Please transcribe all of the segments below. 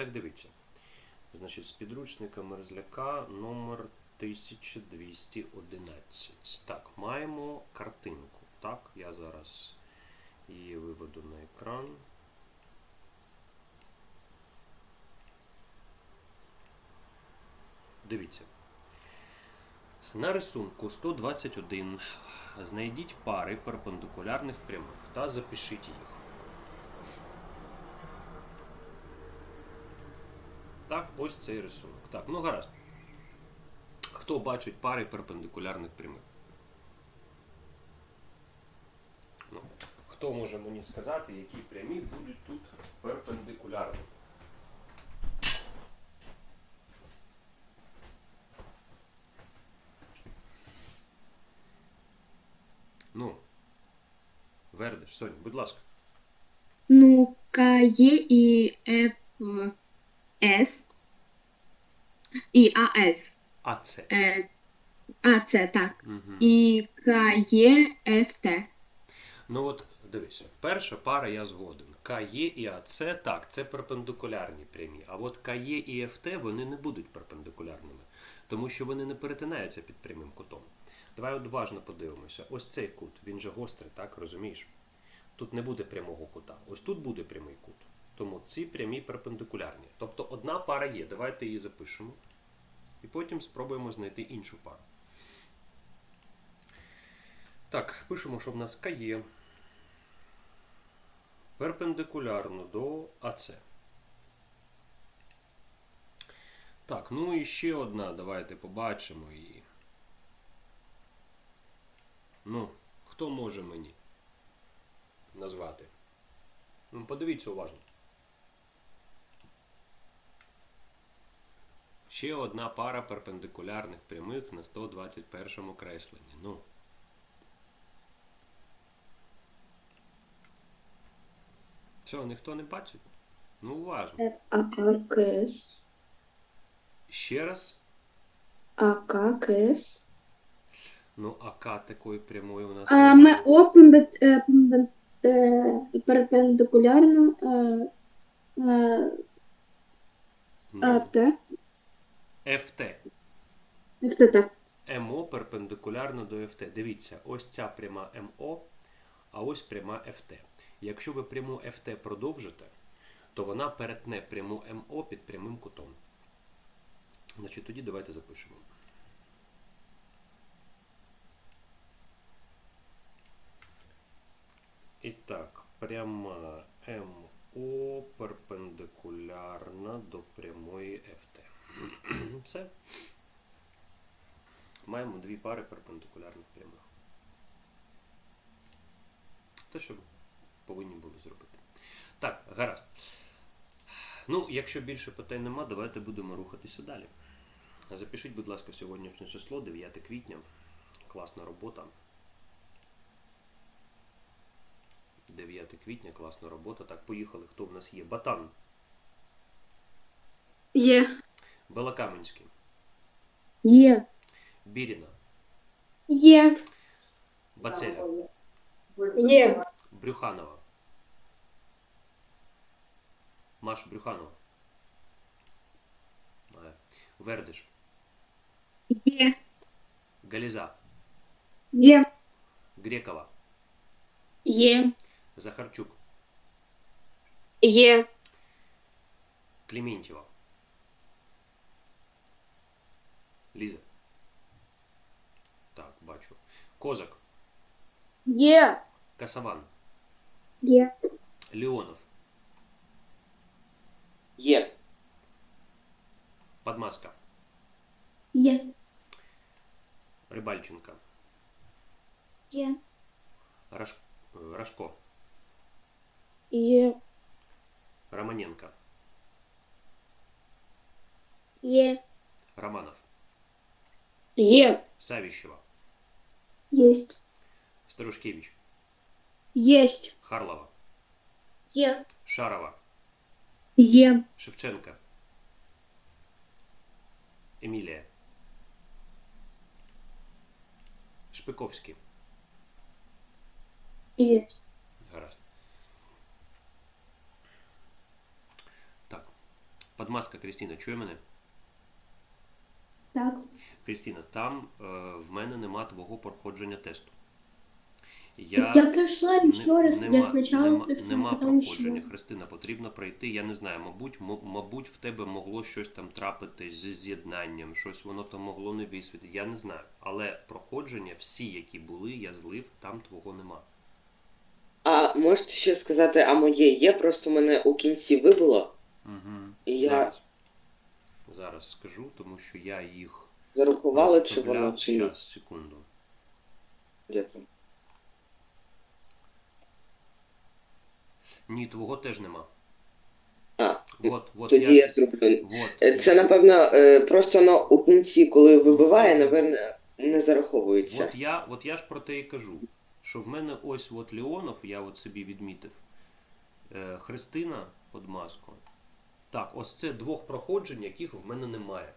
Так дивіться. Значить, з підручника Мерзляка номер 1211. Так, маємо картинку. Так, я зараз її виведу на екран. Дивіться. На рисунку 121 знайдіть пари перпендикулярних прямих та запишіть їх. Так, ось цей рисунок. Так, ну гаразд. Хто бачить пари перпендикулярних прямих? Ну, хто може мені сказати, які прямі будуть тут перпендикулярними? Ну, Вердиш, Сонь, будь ласка. Ну, КЕ і ФС і АС. А це. Е, А, це так. Угу. І КЕ ФТ. Ну от дивися, перша пара я згоден. КЕ і АЦ, так, це перпендикулярні прямі. А от КЕ і ФТ вони не будуть перпендикулярними, тому що вони не перетинаються під прямим кутом. Давай уважно подивимося. Ось цей кут, він же гострий, так, розумієш? Тут не буде прямого кута. Ось тут буде прямий кут. Тому ці прямі перпендикулярні. Тобто одна пара є. Давайте її запишемо. І потім спробуємо знайти іншу пару. Так, пишемо, що в нас КЕ перпендикулярно до АЦ. Так, ну і ще одна. Давайте побачимо її. Ну, хто може мені назвати? Ну, подивіться уважно. Ще одна пара перпендикулярних прямих на 121 кресленні. Ну. Що, ніхто не бачить? Ну, уважно. АККС. Ще раз. АККС. Ну, АК такої прямої у нас А, немає. МО е, е, перпендикулярно е, е, Ну, АТ. ФТ. ФТ, так. МО перпендикулярно до ФТ. Дивіться, ось ця пряма МО, а ось пряма ФТ. Якщо ви пряму ФТ продовжите, то вона перетне пряму МО під прямим кутом. Значить, тоді давайте запишемо. І так, пряма МО перпендикулярна до прямої ФТ. Все. Маємо дві пари перпендикулярних прямих. Те, що повинні були зробити. Так, гаразд. Ну, якщо більше питань нема, давайте будемо рухатися далі. Запишіть, будь ласка, сьогоднішнє число, 9 квітня. Класна робота. 9 квітня, класна робота. Так, поїхали. Хто в нас є? Батан, Є. Белокаменський, Є. Біріна, Є. Бацеля, Є. Брюханова. Маша Брюханова. Е, Вердиш. Є. Галіза. Є. Грекова. Є. Захарчук. Є. Клементьєва. Ліза. Так, бачу. Козак. Є. Касаван. Є. Леонов. Є. Подмаска. Є. Рибальченка. Є. Раш... е, Рашко. Є. Романенко. Є. Романов. Є. Савищева. Єсть. Старушкевич. Єсть. Харлова. Є. Шарова. Є. Шевченко. Емілія. Шпиковський. Єсть. Гаразд. Так. Подмазка Крістіна, чує мене? Так. Крістіна, там е, в мене нема твого проходження тесту. Я, пришла еще раз. нема, я сначала нема, нема проходження. Христина, потрібно пройти. Я не знаю, мабуть, м- мабуть, в тебе могло щось там трапитись зі з'єднанням, щось воно там могло не висвітити. Я не знаю. Але проходження, всі, які були, я злив, там твого нема. А можете ще сказати, а моє є, просто мене у кінці вибило, Угу. і я Зараз. Зараз скажу, тому що я їх зарахувала, чи воно чи ні. Зараз, секунду. Дякую. Ні, твого теж нема. А, От, от тоді я, я зроблю. От, Е, Це, напевно, е, просто воно у кінці, коли вибиває, напевно, не зараховується. От я, от я ж про те і кажу, що в мене ось от Леонов, я от собі відмітив, е, Христина Подмаско. Так, ось це двох проходжень, яких в мене немає.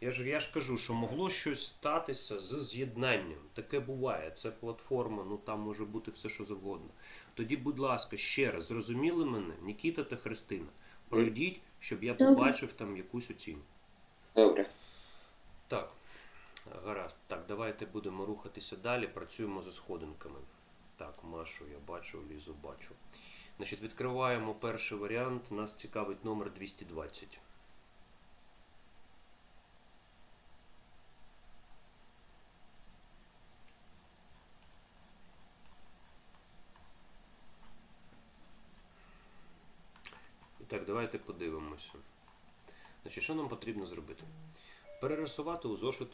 Я ж, я ж кажу, що могло щось статися з з'єднанням. Таке буває. Це платформа, ну там може бути все, що завгодно. Тоді, будь ласка, ще раз, зрозуміли мене, Нікіта та Христина. Пройдіть, щоб я побачив там якусь оцінку. Добре. Так, гаразд. Так, давайте будемо рухатися далі. Працюємо за сходинками. Так, Машу я бачу, Лізу бачу. Значить, відкриваємо перший варіант. Нас цікавить номер 220. Давайте подивимося. Значить, що нам потрібно зробити? Перерисувати у зошит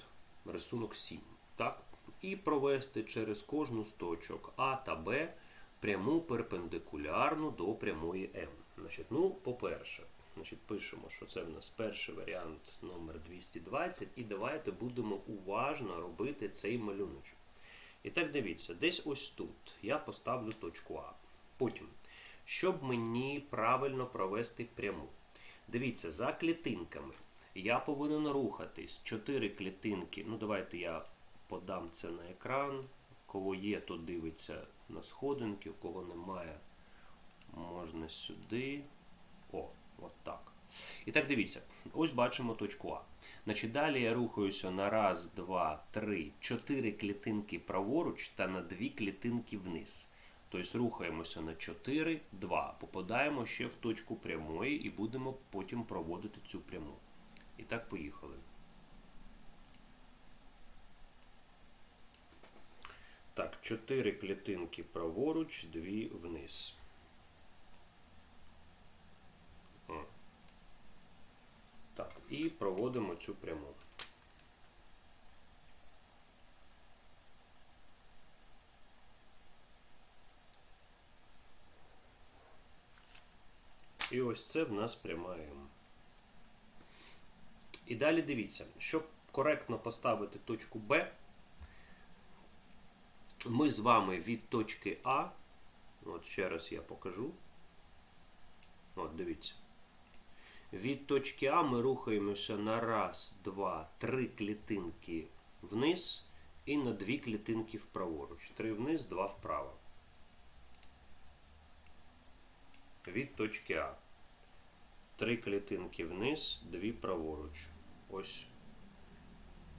рисунок 7. Так? І провести через кожну з точок А та Б пряму перпендикулярну до прямої М. Значить, ну, по-перше, значить, пишемо, що це в нас перший варіант номер 220, і давайте будемо уважно робити цей малюночок. І так дивіться, десь ось тут я поставлю точку А. Потім, щоб мені правильно провести пряму. Дивіться, за клітинками я повинен рухатись 4 клітинки. Ну, давайте я подам це на екран. Кого є, то дивиться на сходинки, у кого немає, можна сюди. О, от так. І так дивіться, ось бачимо точку А. Значить, далі я рухаюся на раз, два, три, чотири клітинки праворуч та на дві клітинки вниз. Тобто рухаємося на 4, 2. Попадаємо ще в точку прямої і будемо потім проводити цю пряму. І так поїхали. Так, 4 клітинки праворуч, 2 вниз. Так, і проводимо цю пряму. Ось це в нас пряма. І далі дивіться, щоб коректно поставити точку Б, ми з вами від точки А, от ще раз я покажу. От, дивіться. Від точки А ми рухаємося на раз, два, три клітинки вниз і на дві клітинки вправоруч. Три вниз, два вправо. Від точки А. Три клітинки вниз, дві праворуч. Ось.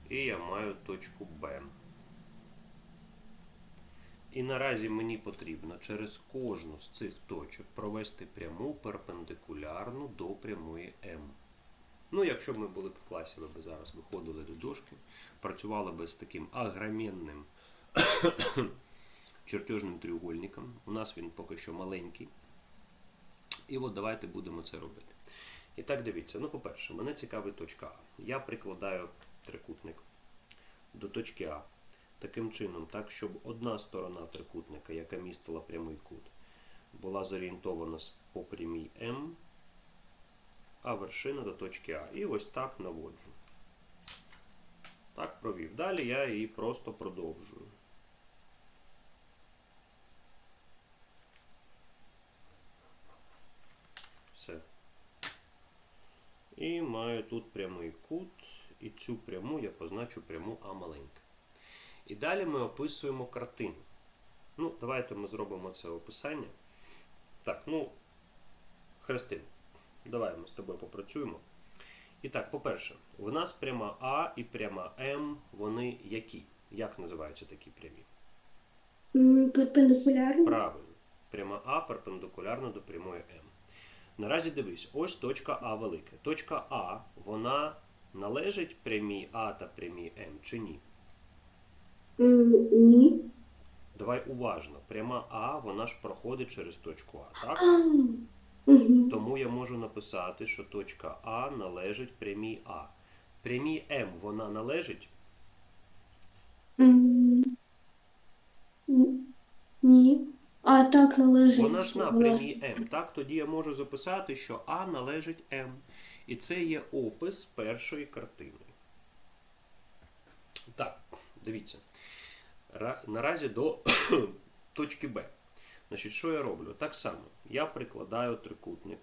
І я маю точку Б. І наразі мені потрібно через кожну з цих точок провести пряму перпендикулярну до прямої М. Ну, якщо б ми були б в класі, ви б зараз виходили до дошки, працювали би з таким агроменним чертежним треугольником. У нас він поки що маленький. І от давайте будемо це робити. І так дивіться. Ну, по-перше, мене цікавить точка А. Я прикладаю трикутник до точки А. Таким чином, так, щоб одна сторона трикутника, яка містила прямий кут, була зорієнтована по прямій М, а вершина до точки А. І ось так наводжу. Так провів. Далі я її просто продовжую. Все. І маю тут прямий кут, і цю пряму я позначу пряму А маленька. І далі ми описуємо картину. Ну, давайте ми зробимо це описання. Так, ну, Христин, Давай ми з тобою попрацюємо. І так, по-перше, в нас пряма А і пряма М, вони які? Як називаються такі прямі? Перпендикулярно. Правильно. Пряма А перпендикулярна до прямої М. Наразі дивись, ось точка А велика. Точка А, вона належить прямій А та прямій М чи ні? Ні. Давай уважно. Пряма А, вона ж проходить через точку А, так? Угу. Тому я можу написати, що точка А належить прямій А. Прямій М вона належить? Ні. А так належить. Вона ж на прямій М. Так, тоді я можу записати, що А належить М. І це є опис першої картини. Так, дивіться. Ра- Наразі до точки Б. Значить, що я роблю? Так само. Я прикладаю трикутник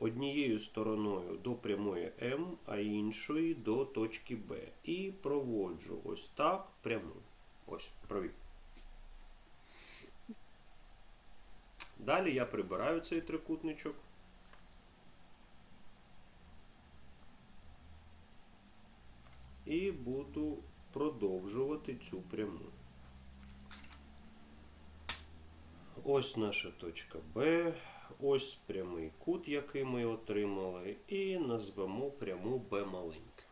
однією стороною до прямої М, а іншою до точки Б. І проводжу ось так пряму. Ось, провів. Далі я прибираю цей трикутничок. І буду продовжувати цю пряму. Ось наша точка Б, ось прямий кут, який ми отримали, і назвемо пряму Б маленьке.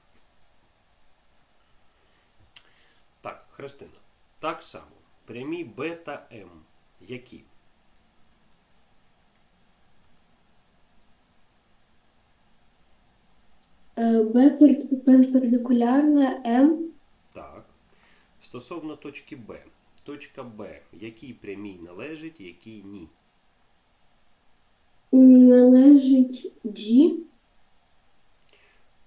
Так, Христина. Так само. Прямі Б та М. Які? Б перпендикулярна М. Так. Стосовно точки Б. Точка Б, якій прямій належить, якій ні. Належить Ді.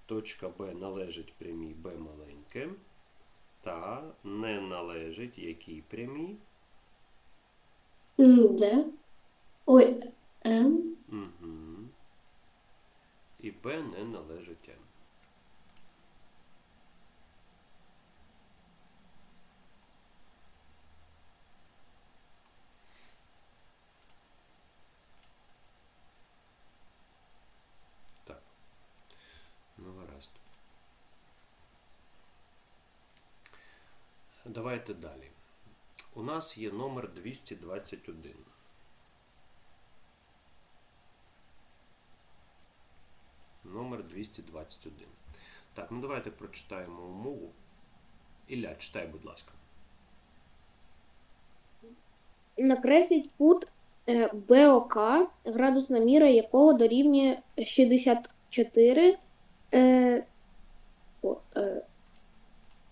Точка Б належить прямій Б маленьке. Та не належить якій прямій. Д. Ой, М. Угу. І Б не належить М. Так. Ну, гаразд. Давайте далі. У нас є номер 221. Номер 221. Так, ну давайте прочитаємо умову. Ілля, читай, будь ласка. Накресліть кут е, БОК, градусна міра якого дорівнює 64 е, о, е,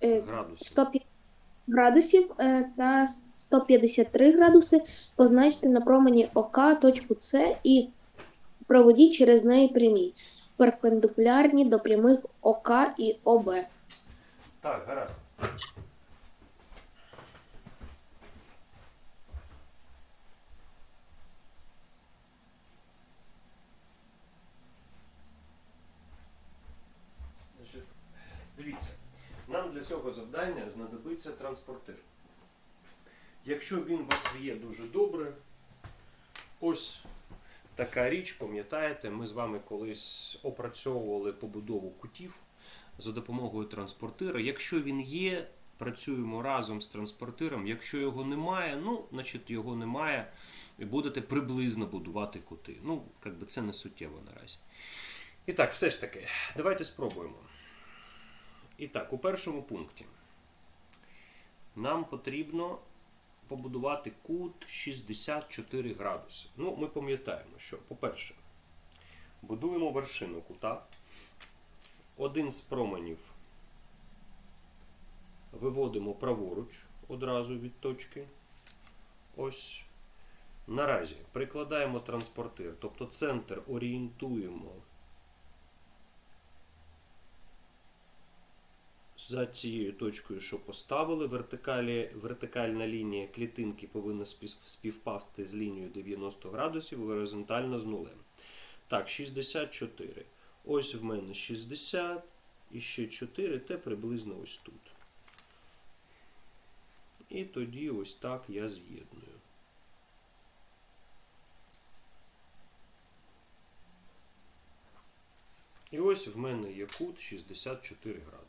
е, Градуси. 150 градусів е, та 153 градуси. Позначте на промені ОК точку С і проведіть через неї прямі, перпендикулярні до прямих ОК і ОБ. Так, гаразд. Дивіться, нам для цього завдання знадобиться транспортир. Якщо він у вас є дуже добре, ось така річ, пам'ятаєте, ми з вами колись опрацьовували побудову кутів за допомогою транспортира. Якщо він є, працюємо разом з транспортиром. Якщо його немає, ну, значить його немає, і будете приблизно будувати кути. Ну, як би це не суттєво наразі. І так, все ж таки, давайте спробуємо. І так, у першому пункті нам потрібно побудувати кут 64 градуси. Ну, ми пам'ятаємо, що, по-перше, будуємо вершину кута. Один з променів виводимо праворуч одразу від точки. Ось. Наразі прикладаємо транспортир, тобто центр орієнтуємо за цією точкою, що поставили, вертикалі, вертикальна лінія клітинки повинна співпасти з лінією 90 градусів горизонтально з нулем. Так, 64. Ось в мене 60 і ще 4, те приблизно ось тут. І тоді ось так я з'єдную. І ось в мене є кут 64 градуси.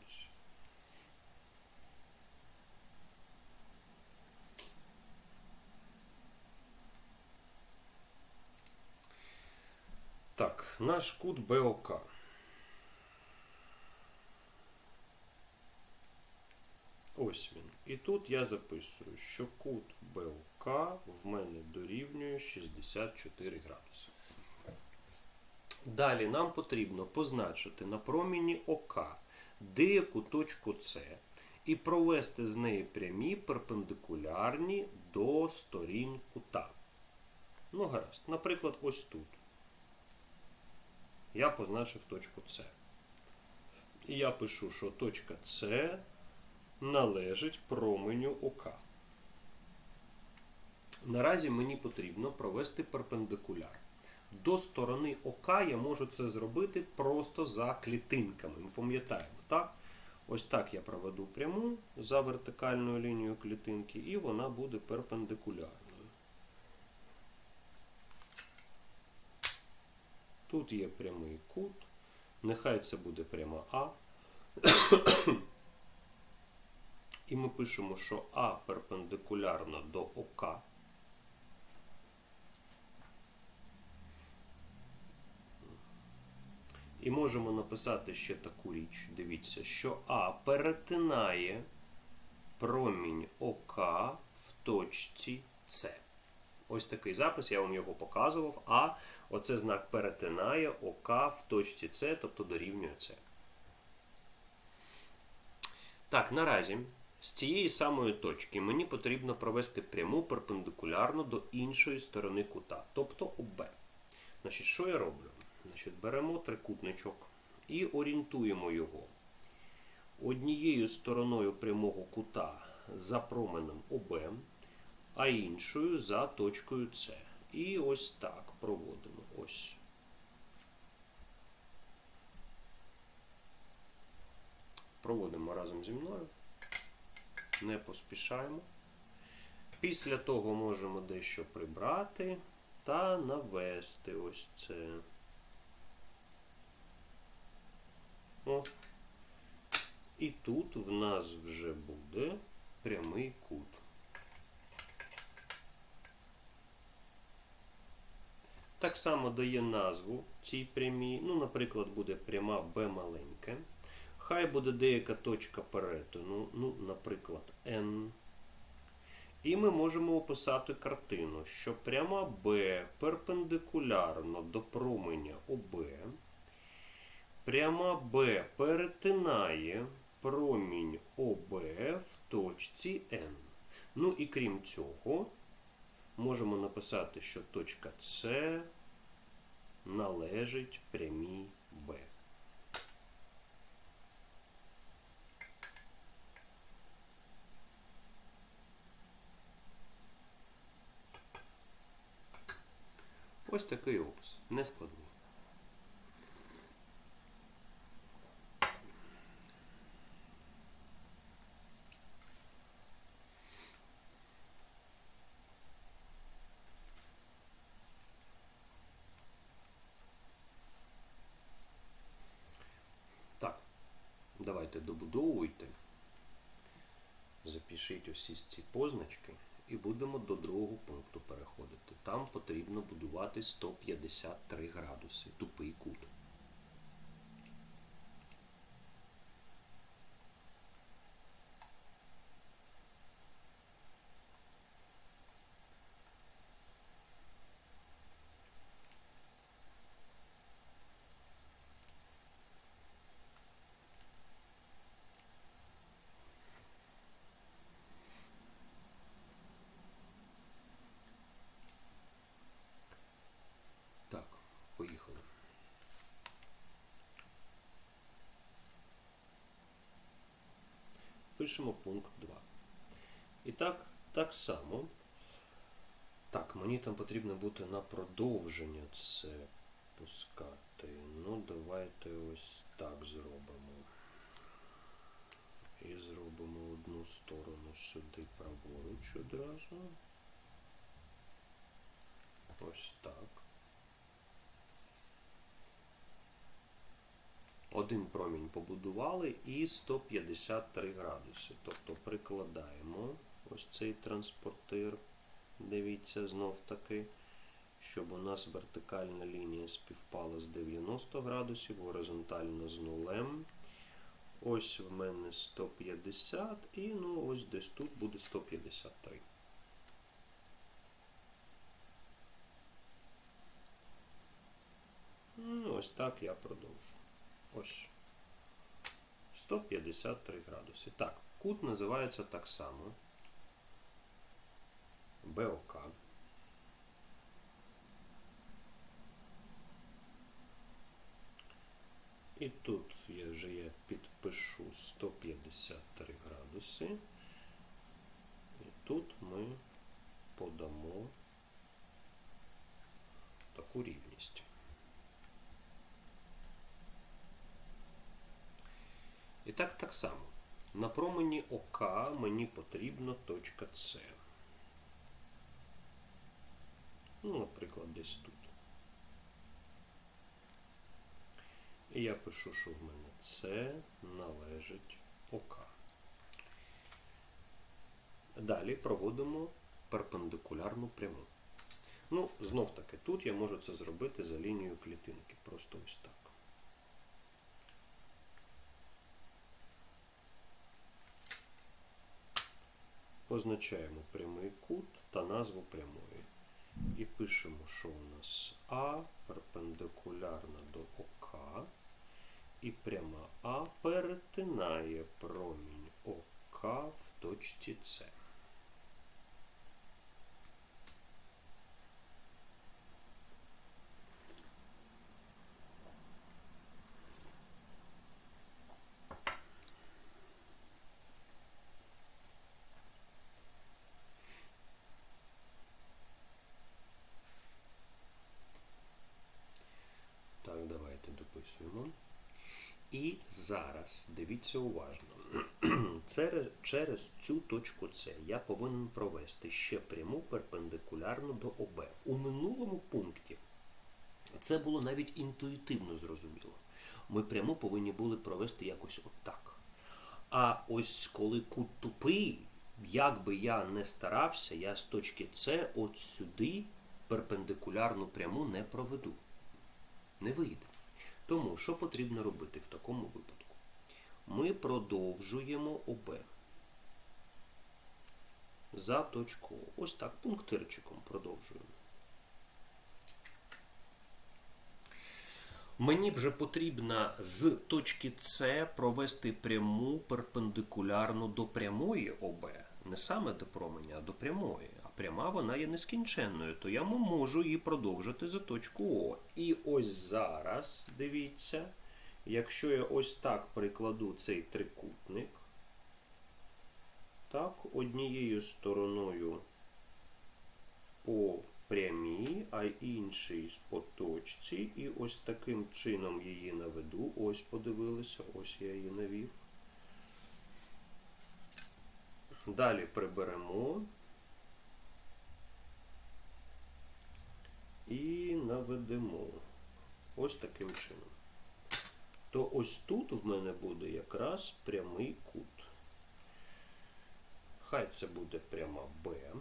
Так, наш кут БОК. Ось він. І тут я записую, що кут БОК в мене дорівнює 64 градуси. Далі нам потрібно позначити на проміні ОК деяку точку С і провести з неї прямі перпендикулярні до сторін кута. Ну, гаразд. Наприклад, ось тут. Я позначив точку С. І я пишу, що точка С належить променю ОК. Наразі мені потрібно провести перпендикуляр. До сторони ОК я можу це зробити просто за клітинками. Ми пам'ятаємо, так? Ось так я проведу пряму за вертикальною лінією клітинки, і вона буде перпендикулярною. Тут є прямий кут. Нехай це буде пряма А. І ми пишемо, що А перпендикулярно до ОК. І можемо написати ще таку річ. Дивіться, що А перетинає промінь ОК в точці С. Ось такий запис, я вам його показував. А оце знак перетинає ОК в точці С, тобто дорівнює С. Так, наразі з цієї самої точки мені потрібно провести пряму перпендикулярно до іншої сторони кута, тобто ОБ. Значить, що я роблю? Значить, беремо трикутничок і орієнтуємо його однією стороною прямого кута за променем ОБ, а іншою за точкою С. І ось так проводимо. Ось. Проводимо разом зі мною. Не поспішаємо. Після того можемо дещо прибрати та навести ось це. О. І тут в нас вже буде прямий кут. Так само дає назву цій прямій. Ну, наприклад, буде пряма Б маленьке. Хай буде деяка точка перетину, ну, наприклад, N. І ми можемо описати картину, що пряма Б перпендикулярно до променя ОБ. Пряма Б перетинає промінь ОБ в точці N. Ну і крім цього, можемо написати, що точка С належить прямій Б. Ось такий опис. Нескладний. Так, давайте добудовуйте. Ось ці позначки і будемо до другого пункту переходити. Там потрібно будувати 153 градуси, тупий кут. Так, поїхали. Пишемо пункт 2. І так, так само. Так, мені там потрібно бути на продовження це пускати. Ну, давайте ось так зробимо. І зробимо одну сторону сюди праворуч одразу. Ось так. Один промінь побудували і 153 градуси. Тобто прикладаємо ось цей транспортир. Дивіться знов таки, щоб у нас вертикальна лінія співпала з 90 градусів, горизонтально з нулем. Ось в мене 150 і ну ось десь тут буде 153. Ну, ось так я продовжу. Ось. 153 градуси. Так, кут називається так само. БОК. І тут я вже я підпишу 153 градуси. І тут ми подамо таку рівність. І так так само. На промені ОК мені потрібна точка С. Ну, наприклад, десь тут. І я пишу, що в мене С належить ОК. Далі проводимо перпендикулярну пряму. Ну, знов таки, тут я можу це зробити за лінією клітинки. Просто ось так. Позначаємо прямий кут та назву прямої. І пишемо, що у нас А перпендикулярна до ОК. І пряма А перетинає промінь ОК в точці С. Так, давайте дописуємо. І зараз дивіться уважно. Через цю точку С я повинен провести ще пряму перпендикулярну до ОБ. У минулому пункті це було навіть інтуїтивно зрозуміло. Ми пряму повинні були провести якось отак. А ось коли кут тупий, як би я не старався, я з точки С от сюди перпендикулярну пряму не проведу. Не вийде. Тому що потрібно робити в такому випадку? Ми продовжуємо ОБ за точку. Ось так, пунктирчиком продовжуємо. Мені вже потрібно з точки С провести пряму перпендикулярну до прямої ОБ. Не саме до променя, а до прямої. А пряма вона є нескінченною, то я можу її продовжити за точку О. І ось зараз, дивіться, якщо я ось так прикладу цей трикутник, так, однією стороною по прямій, а іншій по точці. І ось таким чином її наведу. Ось подивилися, ось я її навів. Далі приберемо і наведемо. Ось таким чином. То ось тут в мене буде якраз прямий кут. Хай це буде пряма Б.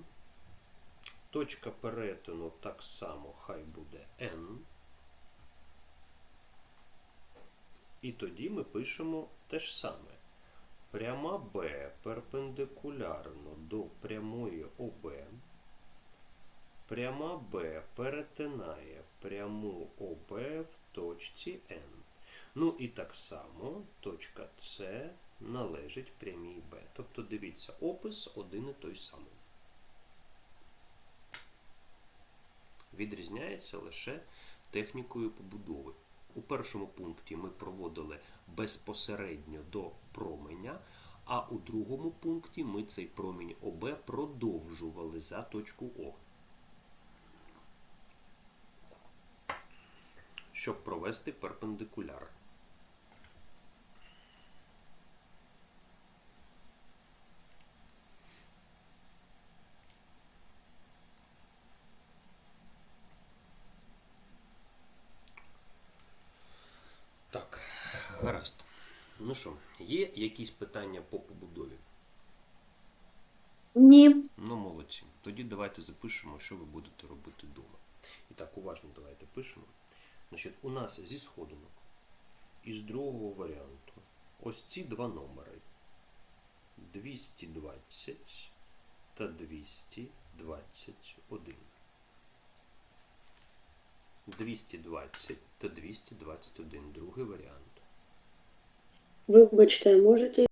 Точка перетину так само хай буде N. І тоді ми пишемо те ж саме. Пряма Б перпендикулярно до прямої ОБ. Пряма Б перетинає пряму ОБ в точці N. Ну і так само точка С належить прямій Б. Тобто дивіться, опис один і той самий. Відрізняється лише технікою побудови. У першому пункті ми проводили безпосередньо до променя, а у другому пункті ми цей промінь ОБ продовжували за точку О. Щоб провести перпендикуляр. Так, Гаразд. Ну що, є якісь питання по побудові? Ні. Ну, молодці. Тоді давайте запишемо, що ви будете робити вдома. І так, уважно давайте пишемо. Значить, у нас зі сходинок із другого варіанту ось ці два номери 220 та 221. 220 та 221. Другий варіант. Вибачте, можете